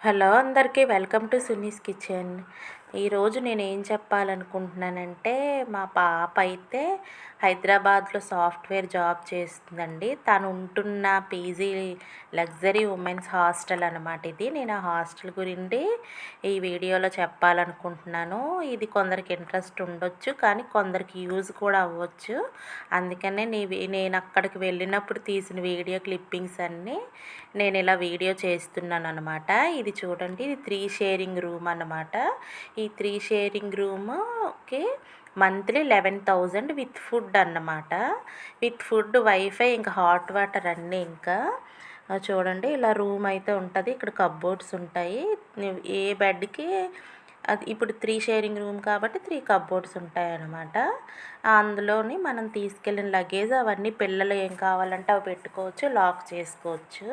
Hello అందరికీ welcome to Suni's kitchen ఈరోజు నేను ఏం చెప్పాలనుకుంటున్నానంటే మా పాప అయితే హైదరాబాద్లో సాఫ్ట్వేర్ జాబ్ చేస్తుందండి. తను ఉంటున్న పీజీ లగ్జరీ ఉమెన్స్ హాస్టల్ అనమాట ఇది. నేను ఆ హాస్టల్ గురించి ఈ వీడియోలో చెప్పాలనుకుంటున్నాను. ఇది కొందరికి ఇంట్రెస్ట్ ఉండొచ్చు కానీ కొందరికి యూజ్ కూడా అవ్వచ్చు. అందుకనే నీ నేను అక్కడికి వెళ్ళినప్పుడు తీసిన వీడియో క్లిప్పింగ్స్ అన్నీ నేను ఇలా వీడియో చేస్తున్నాను అనమాట ఇది చూడండి ఇది త్రీ షేరింగ్ రూమ్ అనమాట ఈ త్రీ షేరింగ్ రూమ్కి monthly eleven thousand with food అన్నమాట. విత్ ఫుడ్ వైఫై ఇంకా హాట్ వాటర్ అన్నీ ఇంకా. చూడండి ఇలా రూమ్ అయితే ఉంటుంది. ఇక్కడ కబ్బోర్డ్స్ ఉంటాయి. ఏ బెడ్కి అది ఇప్పుడు త్రీ షేరింగ్ రూమ్ కాబట్టి త్రీ కబ్బోర్డ్స్ ఉంటాయన్నమాట. అందులోని మనం తీసుకెళ్ళిన లగేజ్ అవన్నీ పిల్లలు ఏం కావాలంటే అవి పెట్టుకోవచ్చు లాక్ చేసుకోవచ్చు.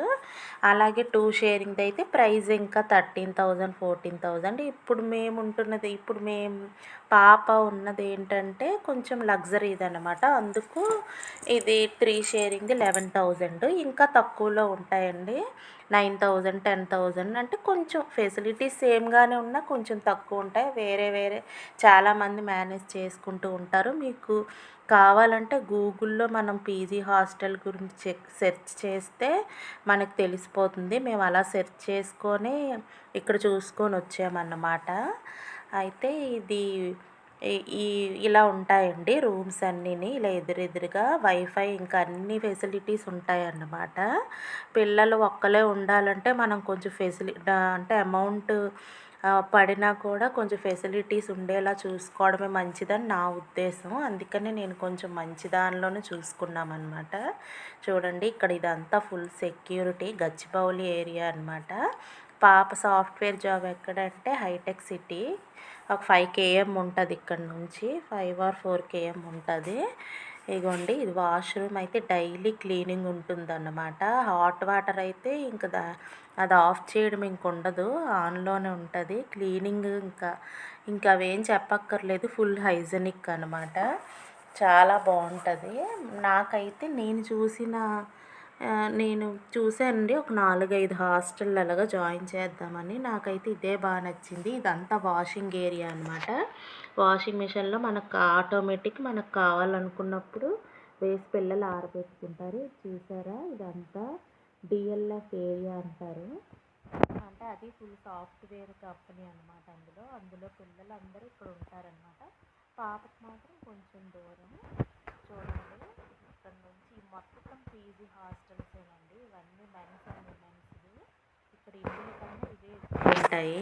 అలాగే టూ షేరింగ్ది అయితే ప్రైస్ ఇంకా థర్టీన్ థౌజండ్ ఫోర్టీన్ థౌజండ్ ఇప్పుడు మేము ఉంటున్నది ఇప్పుడు మేము పాప ఉన్నది ఏంటంటే కొంచెం లగ్జరీది అనమాట అందుకు ఇది త్రీ షేరింగ్ది లెవెన్ థౌజండ్ ఇంకా తక్కువలో ఉంటాయండి. నైన్ థౌజండ్ టెన్ థౌజండ్ అంటే కొంచెం ఫెసిలిటీస్ సేమ్గానే ఉన్నా కొంచెం తక్కువ తక్కువ ఉంటాయి. వేరే వేరే చాలామంది మేనేజ్ చేసుకుంటూ ఉంటారు. మీకు కావాలంటే గూగుల్లో మనం పీజీ హాస్టల్ గురించి చెక్ సెర్చ్ చేస్తే మనకు తెలిసిపోతుంది. మేము అలా సెర్చ్ చేసుకొని ఇక్కడ చూసుకొని వచ్చామన్నమాట. అయితే ఇది ఈ ఇలా ఉంటాయండి రూమ్స్ అన్నీని. ఇలా ఎదురెదురుగా వైఫై ఇంకా అన్ని ఫెసిలిటీస్ ఉంటాయన్నమాట. పిల్లలు ఒక్కలే ఉండాలంటే మనం కొంచెం ఫెసిలి అంటే అమౌంట్ పడినా కూడా కొంచెం ఫెసిలిటీస్ ఉండేలా చూసుకోవడమే మంచిదని నా ఉద్దేశం. అందుకనే నేను కొంచెం మంచి దానిలోనే చూసుకున్నామన్నమాట. చూడండి ఇక్కడ ఇదంతా ఫుల్ సెక్యూరిటీ గచ్చిబౌలి ఏరియా అనమాట పాప సాఫ్ట్వేర్ జాబ్ ఎక్కడంటే హైటెక్ సిటీ. ఒక ఫైవ్ కేఎం ఉంటుంది ఇక్కడ నుంచి. ఫైవ్ ఆర్ ఫోర్ కేఎం ఉంటుంది. ఇగోండి ఇది వాష్రూమ్ అయితే డైలీ క్లీనింగ్ ఉంటుందన్నమాట. హాట్ వాటర్ అయితే ఇంకా అది ఆఫ్ చేయడం ఇంక ఉండదు ఆన్లోనే ఉంటుంది. క్లీనింగ్ ఇంకా ఇంకా అవేం చెప్పక్కర్లేదు ఫుల్ హైజెనిక్ అనమాట చాలా బాగుంటుంది నాకైతే నేను చూసిన నేను చూశానండి ఒక నాలుగైదు హాస్టల్ అలాగా జాయిన్ చేద్దామని. నాకైతే ఇదే బాగా నచ్చింది. ఇదంతా వాషింగ్ ఏరియా అనమాట వాషింగ్ మిషన్లో మనకు ఆటోమేటిక్ మనకు కావాలనుకున్నప్పుడు వేసి పిల్లలు ఆరబెట్టుకుంటారు. చూసారా? ఇదంతా డిఎల్ఎఫ్ ఏరియా అంటారు. అంటే అది ఫుల్ సాఫ్ట్వేర్ కంపెనీ అనమాట అందులో. అందులో పిల్లలు అందరూ ఇక్కడ ఉంటారనమాట పాపకు మాత్రం కొంచెం దూరం చూడండి. ఇక్కడ నుంచి మొత్తం పీజీ హాస్టల్సేనండి ఇవన్నీ మెన్స్ అండ్ ఉమెన్స్వి ఇక్కడ ఇండియన్ కన్నా ఇవే ఉంటాయి.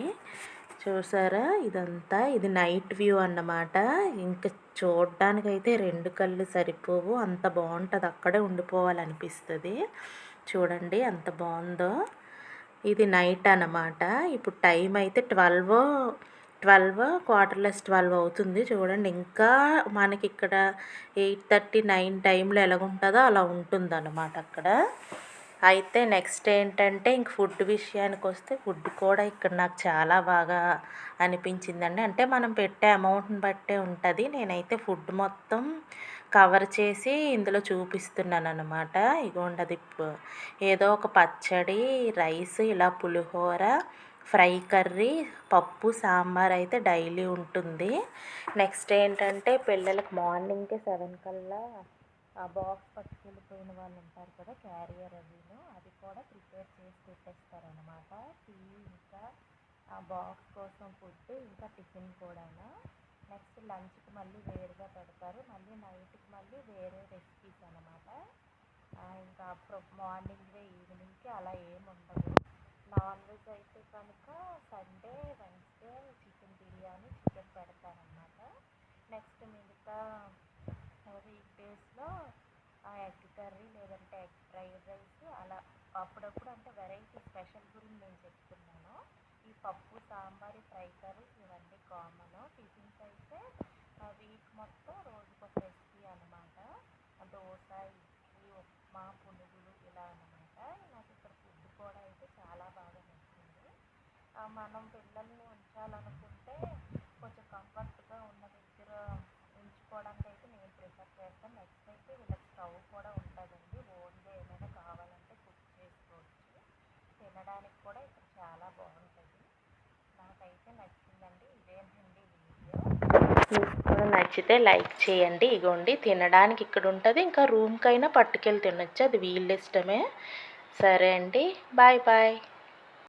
చూసారా? ఇదంతా ఇది నైట్ వ్యూ అన్నమాట. ఇంకా చూడడానికైతే రెండు కళ్ళు సరిపోవు. అంత బాగుంటుంది. అక్కడే ఉండిపోవాలనిపిస్తుంది. చూడండి ఎంత బాగుందో. ఇది నైట్ అన్నమాట. ఇప్పుడు టైం అయితే ట్వెల్వ్ ట్వెల్వ్ క్వార్టర్లెస్ ట్వెల్వ్ అవుతుంది చూడండి. ఇంకా మనకి ఇక్కడ ఎయిట్ థర్టీ నైన్ టైంలో ఎలాగుంటుందో అలా ఉంటుంది అనమాట అక్కడ. అయితే నెక్స్ట్ ఏంటంటే ఇంక ఫుడ్ విషయానికి వస్తే ఫుడ్ కూడా ఇక్కడ నాకు చాలా బాగా అనిపించిందండి. అంటే మనం పెట్టే అమౌంట్ని బట్టే ఉంటుంది. నేనైతే ఫుడ్ మొత్తం కవర్ చేసి ఇందులో చూపిస్తున్నాను అనమాట ఇగోండి అది ఏదో ఒక పచ్చడి రైస్ ఇలా పులిహోర ఫ్రై కర్రీ పప్పు సాంబార్ అయితే డైలీ ఉంటుంది. నెక్స్ట్ ఏంటంటే పిల్లలకు మార్నింగ్కే సెవెన్ కల్లా ఆ బాక్స్ పట్టుకెళ్ళిపోయిన వాళ్ళు ఉంటారు కదా క్యారియర్ అవిను. అది కూడా ప్రిపేర్ చేసి పెట్టేస్తారనమాట టీ ఇంకా ఆ బాక్స్ కోసం ఫుడ్ ఇంకా టిఫిన్ కూడా నెక్స్ట్ లంచ్కి మళ్ళీ వేరుగా పెడతారు. మళ్ళీ నైట్కి మళ్ళీ వేరే రెసిపీస్ అనమాట ఇంకా అప్పుడు మార్నింగ్వే ఈవినింగ్కి అలా ఏమి ఉండదు నాన్ వెజ్ అయితే కనుక Sunday Wednesday chicken biryani chicken పెడతారనమాట నెక్స్ట్ మిగతా వీక్ డేస్లో ఎగ్ కర్రీ లేదంటే ఎగ్ ఫ్రైడ్ రైస్ అలా అప్పుడప్పుడు అంటే వెరైటీ స్పెషల్ గురించి నేను చెప్తున్నాను. ఈ పప్పు సాంబార్ ఫ్రై కర్రీస్ ఇవన్నీ కామన్. టిఫిన్స్ అయితే వీక్ మొత్తం రోజుకొక రెసిపీ అనమాట దోశ ఇడ్లీ ఉప్మా పునుగు ఇలా అనమాట నాకు ఇక్కడ ఫుడ్ కూడా అయితే చాలా బాగా నచ్చింది మనం పిల్లల్ని ఉంచాలనుకుంటే కొంచెం కంఫర్ట్గా ఉన్న దగ్గర ఉంచుకోవడానికి అయితే నేను ప్రిఫర్ చేస్తాను. నెక్స్ట్ అయితే వీళ్ళకి స్టవ్ కూడా ఉంటుందండి. ఓన్గా ఏమైనా కావాలంటే కుక్ చేసుకోవచ్చు. తినడానికి కూడా ఇక్కడ చాలా బాగుంటుంది. నాకైతే నచ్చిందండి ఇదేంటండి వీడియో. మీకు కూడా నచ్చితే లైక్ చేయండి. ఇగోండి తినడానికి ఇక్కడ ఉంటుంది. ఇంకా రూమ్కైనా పట్టుకెళ్ళి తినొచ్చు. అది వీళ్ళ ఇష్టమే. సరే అండి. Bye bye.